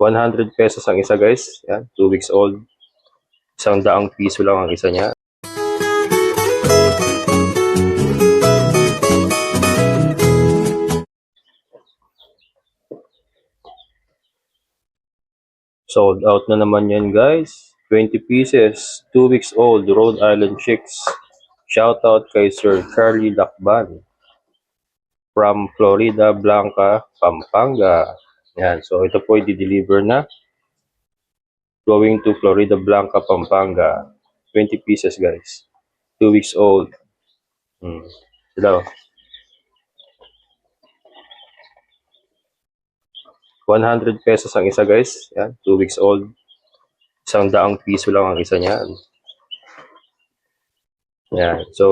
100 pesos ang isa guys. Yan, 2 weeks old. Isang daang piso lang ang isa niya. Sold out na naman yan guys. 20 pieces, 2 weeks old, Rhode Island Chicks. Shout out kay Sir Charlie Lakban from Florida Blanca, Pampanga. Yan, so ito po i-deliver na. Going to Florida Blanca, Pampanga. 20 pieces guys. 2 weeks old. Hmm. Sila. oh. 100 pesos ang isa guys. Yan, 2 weeks old. Isang daang piso lang ang isa niyan. Yan. So,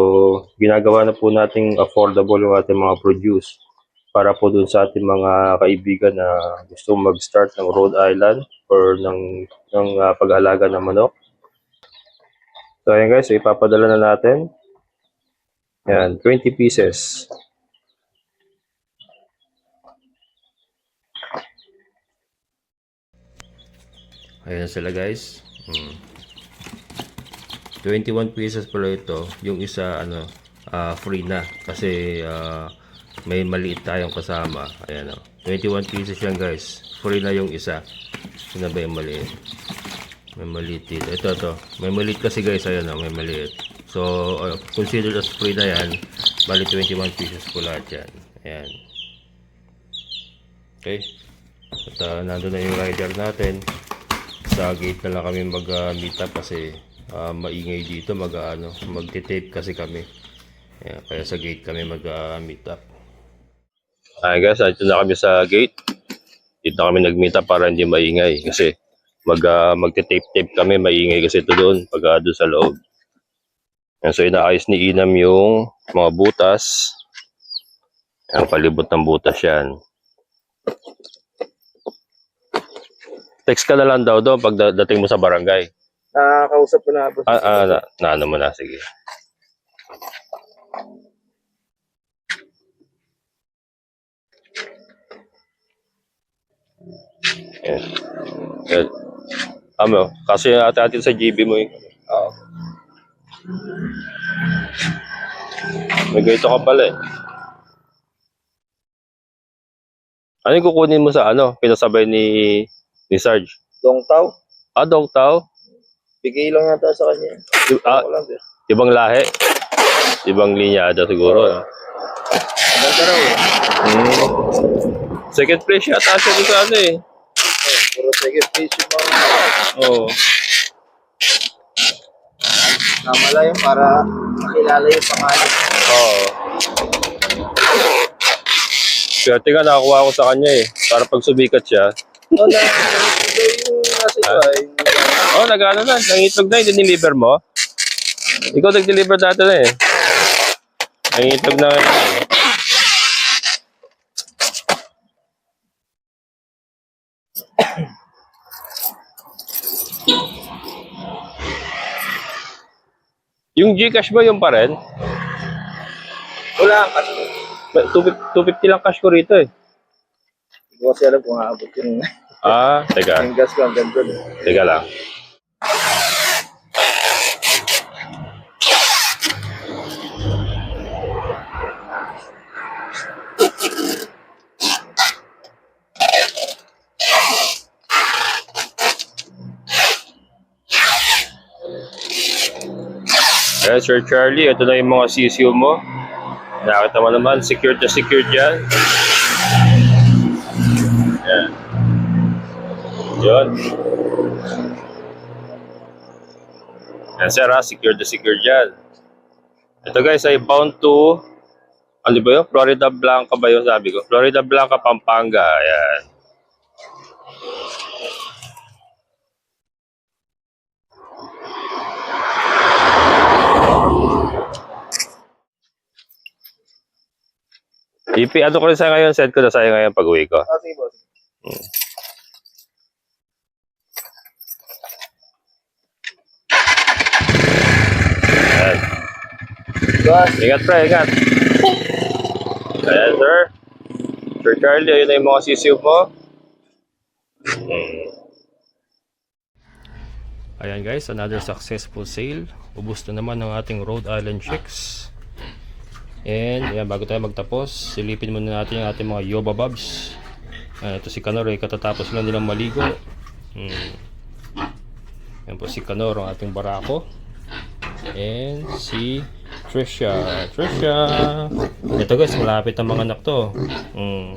ginagawa na po nating affordable yung ating mga produce para po dun sa ating mga kaibigan na gusto mag-start ng Rhode Island or ng, ng ah, pag-alaga ng manok. So, ayan guys, so ipapadala na natin. Yan, 20 pieces. Ayan sila guys. Hmm. 21 pieces pala ito. Yung isa ano, ah, free na kasi ah, may maliit tayong kasama. Ayan oh. 21 pieces yan guys. Free na yung isa. Sino ba yung maliit? May maliit dito. Ito to. May maliit kasi guys. Ayan oh, may maliit. So, uh, consider as free na yan. Bali 21 pieces po lahat yan. Ayan. Okay. At uh, nandun na yung rider natin sa gate na lang kami mag-meet up kasi ah, maingay dito mag ano, magte-tape kasi kami. Kaya, kaya sa gate kami mag-meet up. Ay guys, ito na kami sa gate. Dito na kami nag-meet up para hindi maingay kasi mag uh, magte-tape-tape kami maingay kasi ito doon pag ah, doon sa loob. Yan, so inaayos ni Inam yung mga butas. Ang palibot ng butas yan. Text ka na lang daw doon pag da- dating mo sa barangay. Nakakausap ko na po. Ah, ah, na, na ano mo na, sige. Yan. Yan. Ano, kasi ate atin sa GB mo eh. Oo. May ganito ka pala eh. Ano yung kukunin mo sa ano? Pinasabay ni ni Sarge. Dong Tao. Ah, dog tao? Bigay lang yata sa kanya. Ah, sir. ibang lahi. Ibang linyada siguro. No? Ganda raw eh. Hmm. Second place yata siya sa ano eh. Oh, Puro second page yung mga Oo. namala yun para makilala yung pangalan. Oo. Swerte nga nakakuha ko sa kanya eh. Para pag sumikat siya. Oh, na, yung nasa ito ay. Oh, nag-ano na. Nangitlog na. I-deliver mo. Ikaw nag-deliver dati na eh. Nangitlog na ngayon eh. Yung Gcash mo yung pa rin? Wala kasi. 250 250 lang cash ko rito eh. Hindi ko kasi alam kung aabot yung, Ah, teka. yung gas ko hanggang doon. Teka lang. Ayan, Sir Charlie, ito na yung mga sisiyo mo. Nakita mo naman, secured na secured yan. Ayan. Yun. Yan sir ha, secured na secured yan. Ito guys ay bound to, ano ba yun? Florida Blanca ba yun sabi ko? Florida Blanca, Pampanga. Ayan. Ipi, ano ko rin sa'yo ngayon? Send ko na sa'yo ngayon pag uwi ko. Ah, sige boss. Ayan. Boss, Ingat pre, ingat. Ayan, sir. Sir Charlie, ayun na yung mga sisiyo mo. Ayan guys, another successful sale. Ubus na naman ng ating Rhode Island chicks. And ayan, bago tayo magtapos, silipin muna natin yung ating mga Yoba Bobs. Ayan, ito si Kanor, eh, katatapos lang nilang maligo. Hmm. Ayan po si Kanor, ang ating barako. And si Trisha. Trisha! Ito guys, malapit ang mga anak to. Hmm.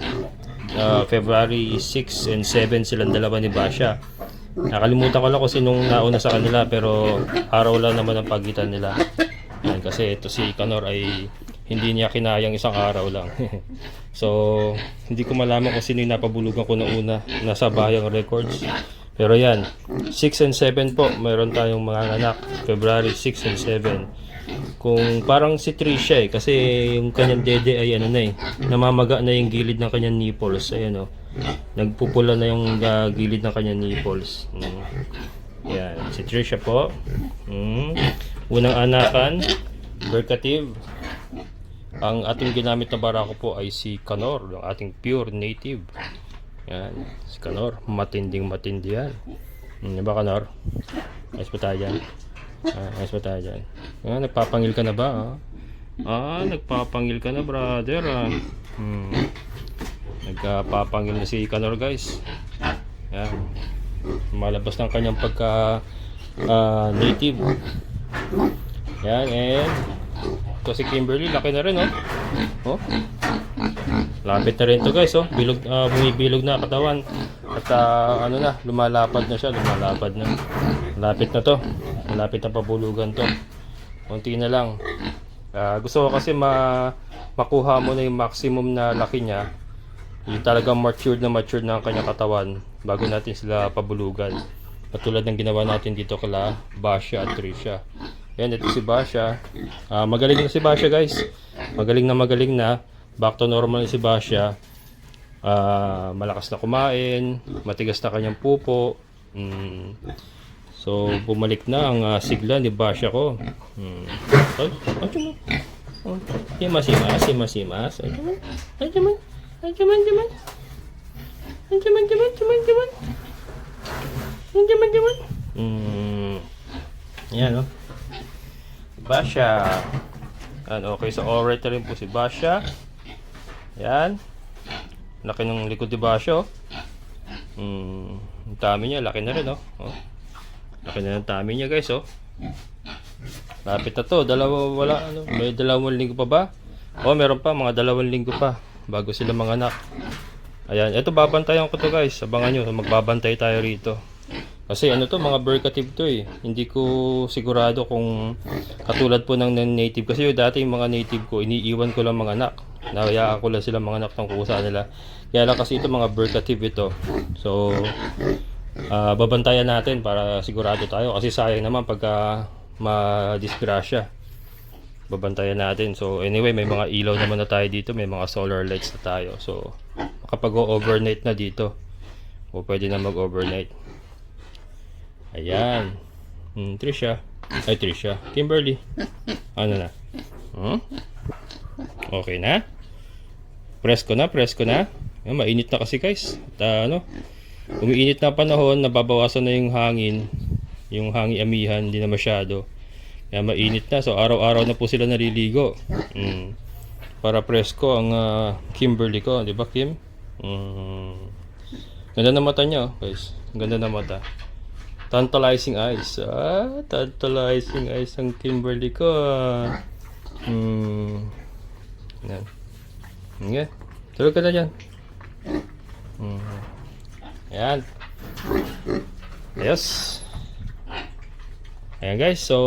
Uh, February 6 and 7 silang dalawa ni Basha. Nakalimutan ko lang kung sinong nauna sa kanila pero araw lang naman ang pagitan nila. Yan, kasi ito si Kanor ay hindi niya kinayang isang araw lang. so, hindi ko malaman kung sino yung napabulugan ko na una. Nasa Bayang Records. Pero yan, 6 and 7 po, mayroon tayong mga anak. February 6 and 7. Kung parang si Trisha eh, kasi yung kanyang dede ay ano na eh, namamaga na yung gilid ng kanyang nipples. Ayan oh. Nagpupula na yung ah, gilid ng kanyang nipples. Mm. Yan, si Trisha po. Mm. Unang anakan, Berkative. Ang ating ginamit na barako po ay si Kanor, yung ating pure native. Yan, si Kanor, matinding matindi yan. Hmm, di ba Kanor? Ayos pa tayo dyan. Ah, ayos pa tayo dyan. Ah, nagpapangil ka na ba? Ah, ah nagpapangil ka na brother. Ah. Hmm. Nagpapangil na si Kanor guys. Yan. Malabas ng kanyang pagka ah, native. Yan, and ito si Kimberly, laki na rin, oh. Oh. Lapit na rin to guys, oh. Bilog, ah, bumibilog na katawan. At ah, ano na, lumalapad na siya, lumalapad na. Malapit na to. Malapit na pabulugan to. Konti na lang. Ah, gusto ko kasi ma makuha mo na yung maximum na laki niya. Yung talagang matured na matured na ang kanyang katawan bago natin sila pabulugan. Katulad ng ginawa natin dito kala Basha at Trisha. Yan, ito si Basha. Ah, magaling na si Basha guys. Magaling na magaling na. Back to normal si Basha. Ah, malakas na kumain. Matigas na kanyang pupo. Mm. So, bumalik na ang ah, sigla ni Basha ko. Hmm. Ay, ay, mo. Oh, simas, simas, simas, simas. Ay, mo. Ay, mo. Ay, tiyan mo. Ay, tiyan mo, tiyan mo. Ay, tiyan mo. Hmm. Yan, oh. Basha. Yan, okay. So, alright na rin po si Basha. Yan. Laki ng likod ni Basha, oh. Hmm. Ang niya, laki na rin, oh. oh. Laki na ng tummy niya, guys, oh. Lapit na to. Dalawa, wala, ano. May dalawang linggo pa ba? Oh, meron pa. Mga dalawang linggo pa. Bago sila mga anak. Ayan. Ito, babantayan ko to, guys. Abangan nyo. Magbabantay tayo rito. Kasi ano to, mga berkative to eh. Hindi ko sigurado kung katulad po ng native. Kasi yung dati yung mga native ko, iniiwan ko lang mga anak. Nahayaan ko lang sila mga anak ng kusa nila. Kaya lang kasi ito mga berkative ito. So, ah, babantayan natin para sigurado tayo. Kasi sayang naman pagka ma-disgrasya. Babantayan natin. So, anyway, may mga ilaw naman na tayo dito. May mga solar lights na tayo. So, makapag-overnight na dito. O pwede na mag-overnight. Ayan. Hmm, Trisha. Ay, Trisha. Kimberly. Ano na? Hmm? Okay na? Presko na, presko na. Ayan, mainit na kasi guys. At ah, ano, umiinit na panahon, nababawasan na yung hangin. Yung hangin amihan, hindi na masyado. Kaya mainit na. So, araw-araw na po sila naliligo. Hmm. Para presko ang ah, Kimberly ko. Di ba, Kim? Hmm. Ganda na mata niya, oh, guys. Ganda na mata. Tantalizing eyes. Ah, tantalizing eyes ang Kimberly ko. ah. Hmm. Yan. Yan. Tulog ka na dyan. Hmm. Yan. Yes. Ayan guys, so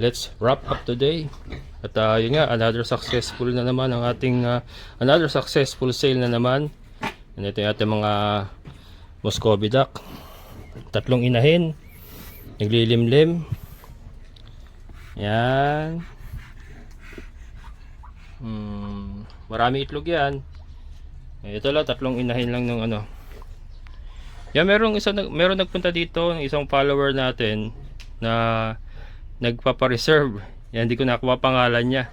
let's wrap up today. At uh, yun nga, another successful na naman ang ating ah, another successful sale na naman. And ito yung ating mga Muscovy duck. Tatlong inahin. Naglilimlim. Yan. Hmm, marami itlog yan. Eh, Ito lang, tatlong inahin lang ng ano. Yan, merong isa, meron nagpunta dito, ng isang follower natin na nagpapa-reserve. Yan, hindi ko nakuha pangalan niya.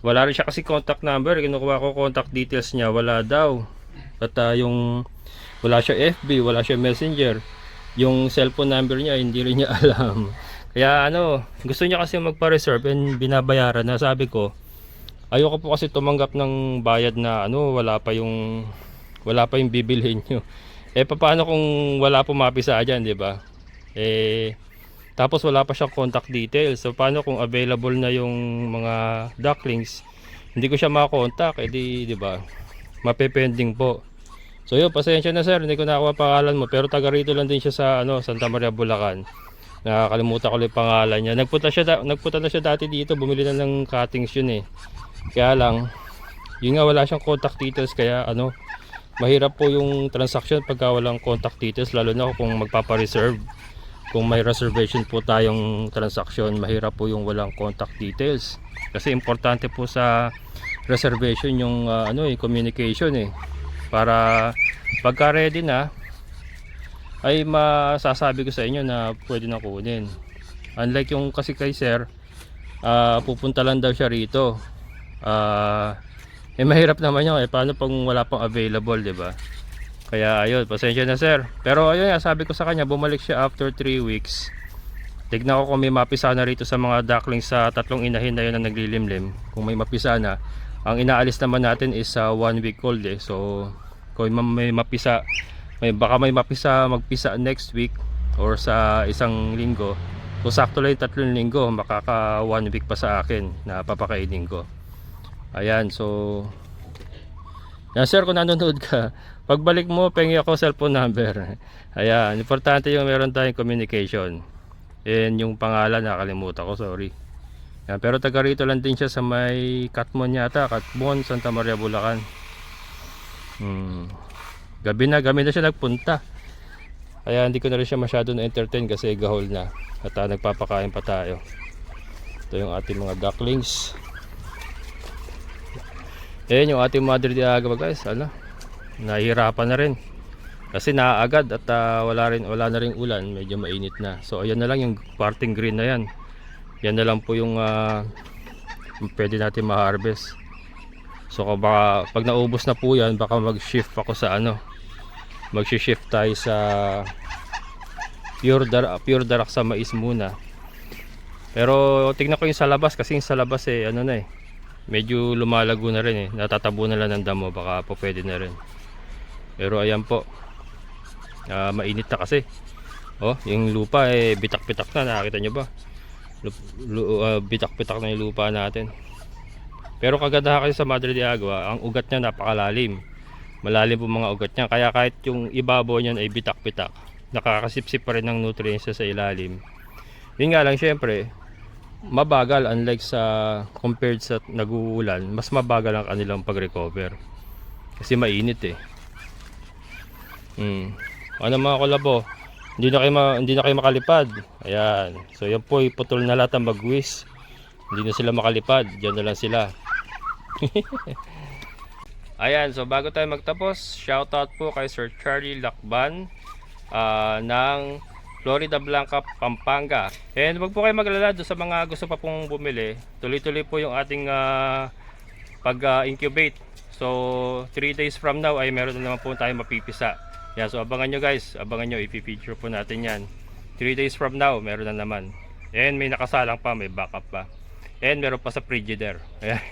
Wala rin siya kasi contact number. Kinukuha ko contact details niya. Wala daw. At ah, yung Wala siya FB, wala siya Messenger. Yung cellphone number niya, hindi rin niya alam. Kaya ano, gusto niya kasi magpa-reserve and binabayaran na. Sabi ko, ayoko po kasi tumanggap ng bayad na ano, wala pa yung wala pa yung bibilhin nyo. Eh paano kung wala po mapisa dyan, di ba? Eh tapos wala pa siyang contact details. So paano kung available na yung mga ducklings? Hindi ko siya makakontak, eh di, di ba? Mapepending po. So yun, pasensya na sir, hindi ko nakuha pangalan mo. Pero taga rito lang din siya sa ano, Santa Maria, Bulacan. Nakakalimutan ko lang pangalan niya. Nagpunta, siya, nagpunta na siya dati dito, bumili na ng cuttings yun eh. Kaya lang, yun nga wala siyang contact details kaya ano, mahirap po yung transaction pagka walang contact details lalo na kung magpapa-reserve. Kung may reservation po tayong transaction, mahirap po yung walang contact details. Kasi importante po sa reservation yung ah, ano eh, communication eh. Para pagka ready na ay masasabi ko sa inyo na pwede na kunin. Unlike yung kasi kay sir, ah, pupunta lang daw siya rito. Ah, eh mahirap naman yun eh. Paano pag wala pang available, di ba? Kaya ayun, pasensya na sir. Pero ayun, sabi ko sa kanya, bumalik siya after 3 weeks. Tignan ko kung may mapisa na rito sa mga ducklings sa tatlong inahin na yun na naglilimlim. Kung may mapisa na. Ang inaalis naman natin is sa 1 week old eh. So, kung may mapisa, may baka may mapisa magpisa next week or sa isang linggo. Kung sakto lang tatlong linggo, makaka 1 week pa sa akin na papakainin ko. Ayan, so yan sir, kung nanonood ka, pagbalik mo, pengi ako cellphone number. Ayan, importante yung meron tayong communication. And yung pangalan, nakalimutan ko, sorry. Yan, pero taga rito lang din siya sa may Katmon yata, Katmon, Santa Maria, Bulacan. Hmm. Gabi na, gabi na siya nagpunta. Kaya hindi ko na rin siya masyado na-entertain kasi gahol na. At ah, nagpapakain pa tayo. Ito yung ating mga ducklings. Ayan yung ating mother de agua guys, ano? Nahihirapan na rin. Kasi naaagad at ah, wala rin wala na ring ulan, medyo mainit na. So ayan na lang yung parting green na yan. Yan na lang po yung ah, pwede natin ma-harvest. So baka pag naubos na po yan, baka mag-shift ako sa ano. Mag-shift tayo sa pure dar pure darak sa mais muna. Pero tingnan ko yung sa labas kasi yung sa labas eh ano na eh medyo lumalago na rin eh natatabo na lang ng damo baka po pwede na rin pero ayan po Ah, mainit na kasi oh yung lupa eh bitak-bitak na nakakita nyo ba Ah, bitak-bitak na yung lupa natin. Pero kagandahan kasi sa Madre de Agua ang ugat niya napakalalim. Malalim po mga ugat niya. Kaya kahit yung ibabaw niyan ay bitak-bitak nakakasipsip pa rin ng nutrients sa ilalim. Yun nga lang syempre mabagal unlike sa compared sa nag-uulan mas mabagal ang kanilang pag-recover. Kasi mainit eh. Hmm. ano mga kolabo hindi na kayo, ma- hindi na kayo makalipad ayan so yan po iputol na lahat ang bagwis hindi na sila makalipad dyan na lang sila ayan so bago tayo magtapos shoutout po kay Sir Charlie Lakban ah, ng Florida Blanca, Pampanga. And wag po kayo maglala sa mga gusto pa pong bumili. Tuloy-tuloy po yung ating ah, pag-incubate. so 3 days from now ay meron na naman po tayo mapipisa. Yan, so abangan nyo guys. Abangan nyo, ipipicture po natin yan. 3 days from now, meron na naman. And may nakasalang pa, may backup pa. And meron pa sa Frigidaire. Ayan.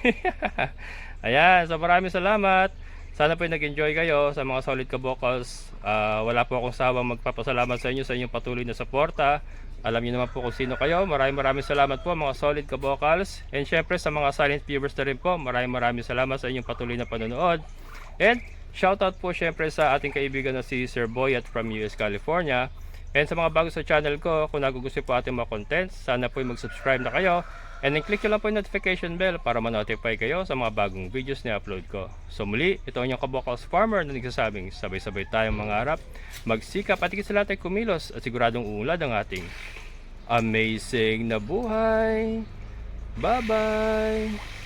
Ayan, so maraming salamat. Sana po nag-enjoy kayo sa mga solid kabokals. Ah, wala po akong sawang magpapasalamat sa inyo sa inyong patuloy na suporta. Alam niyo naman po kung sino kayo. Maraming maraming salamat po mga solid kabokals. And syempre sa mga silent viewers na rin po, maraming maraming salamat sa inyong patuloy na panonood. And shoutout po syempre sa ating kaibigan na si Sir Boyat from US California. And sa mga bago sa channel ko, kung nagugustuhan po ating mga contents, sana po mag-subscribe na kayo. And then click nyo lang po yung notification bell para ma-notify kayo sa mga bagong videos na upload ko. So muli, ito ang inyong kabokals farmer na nagsasabing sabay-sabay tayong mangarap, magsikap at sa lahat kumilos at siguradong uunlad ang ating amazing na buhay. Bye-bye!